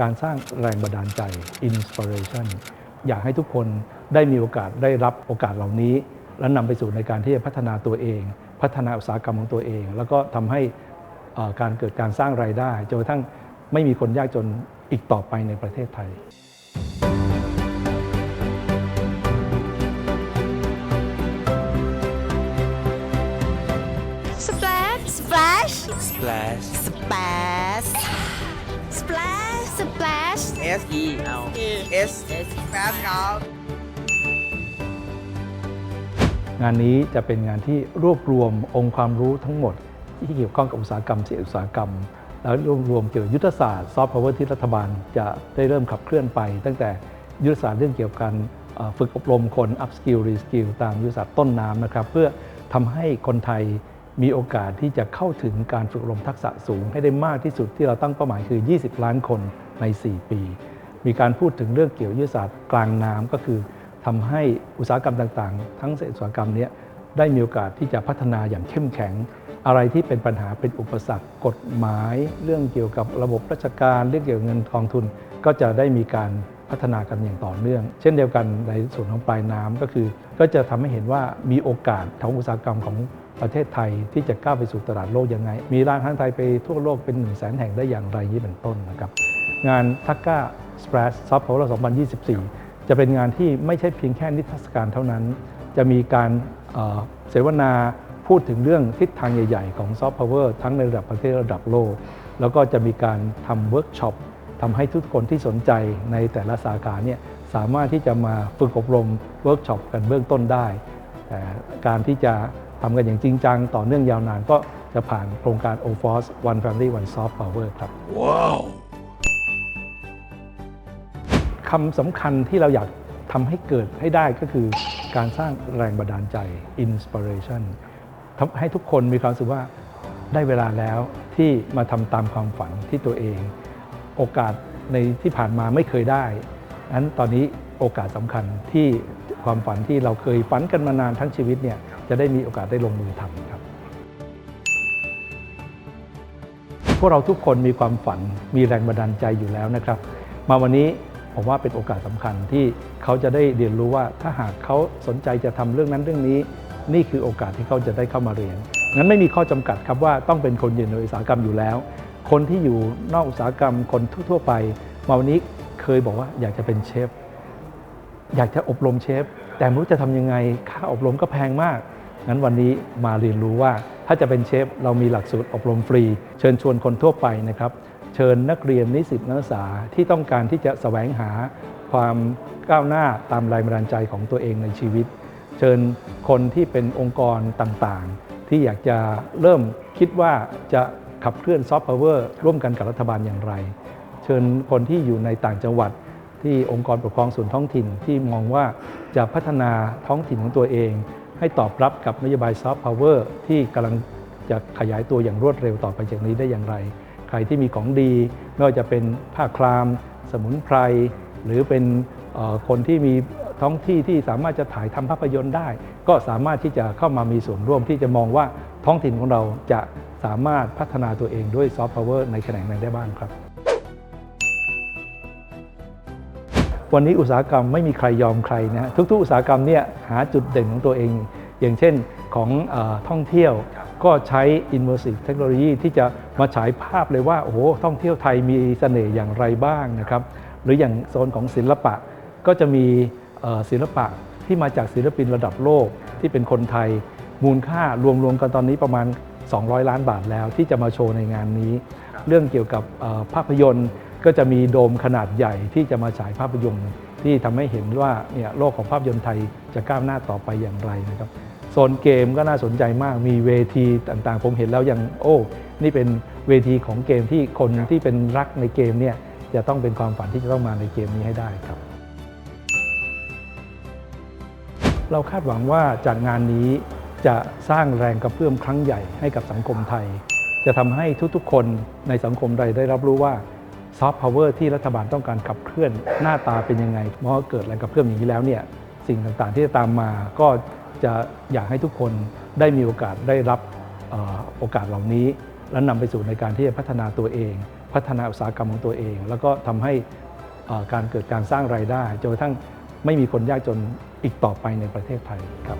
การสร้างแรงบันดาลใจ inspiration อยากให้ทุกคนได้มีโอกาสได้รับโอกาสเหล่านี้ และนำไปสู่ในการที่จะพัฒนาตัวเอง พัฒนาอุตสาหกรรมของตัวเอง แล้วก็ทำให้การเกิดการสร้างรายได้จนกระทั่งไม่มีคนยากจนอีกต่อไปในประเทศไทย Splash Splash S E L S S แฟนครับงานนี้จะเป็นงานที่รวบรวมองค์ความรู้ทั้งหมด ที่เกี่ยวข้องกับอุตสาหกรรมเสียอุตสาหกรรม แล้วรวบรวมเกี่ยวกับยุทธศาสตร์ซอฟต์พาวเวอร์ที่รัฐบาลจะได้เริ่มขับเคลื่อนไป ตั้งแต่ยุทธศาสตร์เรื่องเกี่ยวกับการเอ่อฝึกอบรมคน up skill re skill ตามยุทธศาสตร์ต้นน้ำนะครับ เพื่อทำให้คนไทยมีโอกาสที่จะเข้าถึงการฝึกอบรมทักษะสูงให้ได้มากที่สุดที่เราตั้งเป้าหมายคือ 20 ล้านคน ใน 4 ปี มีการพูดถึงเรื่องเกี่ยวยุทธศาสตร์กลางน้ำก็คือทำให้อุตสาหกรรมต่างๆ ทั้งอุตสาหกรรมนี้ได้มีโอกาสที่จะพัฒนาอย่างเข้มแข็ง อะไรที่เป็นปัญหาเป็นอุปสรรคกฎหมาย เรื่องเกี่ยวกับระบบราชการเรื่องเกี่ยวกับเงินกองทุน ก็จะได้มีการพัฒนากันอย่างต่อเนื่อง เช่นเดียวกันในส่วนของปลายน้ำก็คือ ก็จะทำให้เห็นว่ามีโอกาสของอุตสาหกรรมของ ประเทศไทยที่จะก้าวไปสู่ตลาดโลกยังไง มีร้านอาหาไทยไปทั่วโลกเป็น1นึ่งแสนแห่งได้อย่างไรนี้เป็นต้นนะครับ งานทักก้าสเปรสซับพาวเวอร์2024 จะเป็นงานที่ไม่ใช่เพียงแค่นิทรรศการเท่านั้น จะมีการเอ่อเสวนาพูดถึงเรื่องทิศทางใหญ่ ๆ ของซอฟต์พาวเวอร์ทั้งในระดับประเทศระดับโลก แล้วก็จะมีการทำเวิร์กช็อปทำให้ทุกคนที่สนใจในแต่ละสาขาเนี่ยสามารถที่จะมาฝึกอบรมเวิร์กช็อปกันเบื้องต้นได้แต่การที่จะ ทำกันอย่างจริงจังต่อเนื่องยาวนานก็จะผ่านโครงการ o f o r c e One Family One Soft Power ครับคำสำคัญที่เราอยากทำให้เกิดให้ได้ก็คือการสร้างแรงบันดาลใจ inspiration ทำให้ทุกคนมีความรู้สึกว่าได้เวลาแล้วที่มาทำตามความฝันที่ตัวเอง โอกาสในที่ผ่านมาไม่เคยได้นั้นตอนนี้โอกาสสำคัญที่ความฝันที่เราเคยฝันกันมานานทั้งชีวิตเนี่ย จะได้มีโอกาสได้ลงมือทำครับ พวกเราทุกคนมีความฝันมีแรงบันดาลใจอยู่แล้วนะครับ มาวันนี้ผมว่าเป็นโอกาสสำคัญที่เขาจะได้เรียนรู้ว่าถ้าหากเขาสนใจจะทำเรื่องนั้นเรื่องนี้ นี่คือโอกาสที่เขาจะได้เข้ามาเรียนงั้นไม่มีข้อจำกัดครับว่าต้องเป็นคนอยู่ในอุตสาหกรรมอยู่แล้ว คนที่อยู่นอกอุตสาหกรรมคนทั่วๆไป มาวันนี้เคยบอกว่าอยากจะเป็นเชฟอยากจะอบรมเชฟแต่ไม่รู้จะทำยังไงค่าอบรมก็แพงมาก งั้นวันนี้มาเรียนรู้ว่าถ้าจะเป็นเชฟเรามีหลักสูตรอบรมฟรี เชิญชวนคนทั่วไปนะครับ เชิญนักเรียนนิสิตนักศึกษาที่ต้องการที่จะแสวงหาความก้าวหน้าตามแรงบันดาลใจของตัวเองในชีวิต เชิญคนที่เป็นองค์กรต่างๆ ที่อยากจะเริ่มคิดว่าจะขับเคลื่อนซอฟต์พาวเวอร์ร่วมกันกับรัฐบาลอย่างไร เชิญคนที่อยู่ในต่างจังหวัดที่องค์กรปกครองส่วนท้องถิ่นที่มองว่าจะพัฒนาท้องถิ่นของตัวเอง ให้ตอบรับกับนโยบายซอฟต์พาวเวอร์ที่กำลังจะขยายตัวอย่างรวดเร็วต่อไปจากนี้ได้อย่างไร ใครที่มีของดีไม่ว่าจะเป็นผ้าคราม สมุนไพร หรือเป็นคนที่มีท้องที่ที่สามารถจะถ่ายทำภาพยนตร์ได้ ก็สามารถที่จะเข้ามามีส่วนร่วมที่จะมองว่าท้องถิ่นของเราจะสามารถพัฒนาตัวเองด้วยซอฟต์พาวเวอร์ในแขนงไหนได้บ้างครับ วันนี้อุตสาหกรรมไม่มีใครยอมใครนะฮะทุกๆ อุตสาหกรรมเนี่ยหาจุดเด่นของตัวเอง อย่างเช่นของอท่องเที่ยวก็ใช้ immersive technology ที่จะมาฉายภาพเลยว่าโอ้โหท่องเที่ยวไทยมีเสน่ห์อย่างไรบ้างนะครับหรืออย่างโซนของศิลปะก็จะมีศิลปะที่มาจากศิลปินระดับโลกที่เป็นคนไทยมูลค่ารวมๆกันตอนนี้ประมาณ 200 ล้านบาทแล้วที่จะมาโชว์ในงานนี้ เรื่องเกี่ยวกับภาพยนตร์ ก็จะมีโดมขนาดใหญ่ที่จะมาฉายภาพยนตร์ที่ทำให้เห็นว่าเนี่ยโลกของภาพยนตร์ไทยจะก้าวหน้าต่อไปอย่างไรนะครับโซนเกมก็น่าสนใจมากมีเวทีต่างๆ ผมเห็นแล้วยังโอ้ นี่เป็นเวทีของเกมที่คนที่เป็นรักในเกมเนี่ยจะต้องเป็นความฝันที่จะต้องมาในเกมนี้ให้ได้ครับ เราคาดหวังว่าจากงานนี้จะสร้างแรงกระเพื่อมครั้งใหญ่ให้กับสังคมไทย จะทำให้ทุกๆ คนในสังคมไทยได้รับรู้ว่า ซอฟต์พาวเวอร์ที่รัฐบาลต้องการขับเคลื่อนหน้าตาเป็นยังไงเมื่อเกิดแรงกระเพื่อมอย่างนี้แล้วเนี่ยสิ่งต่างๆที่จะตามมาก็จะอยากให้ทุกคนได้มีโอกาสได้รับโอกาสเหล่านี้ และนำไปสู่ในการที่จะพัฒนาตัวเอง พัฒนาอุตสาหกรรมของตัวเอง แล้วก็ทำให้การเกิดการสร้างรายได้จนกระทั่งไม่มีคนยากจนอีกต่อไปในประเทศไทยครับ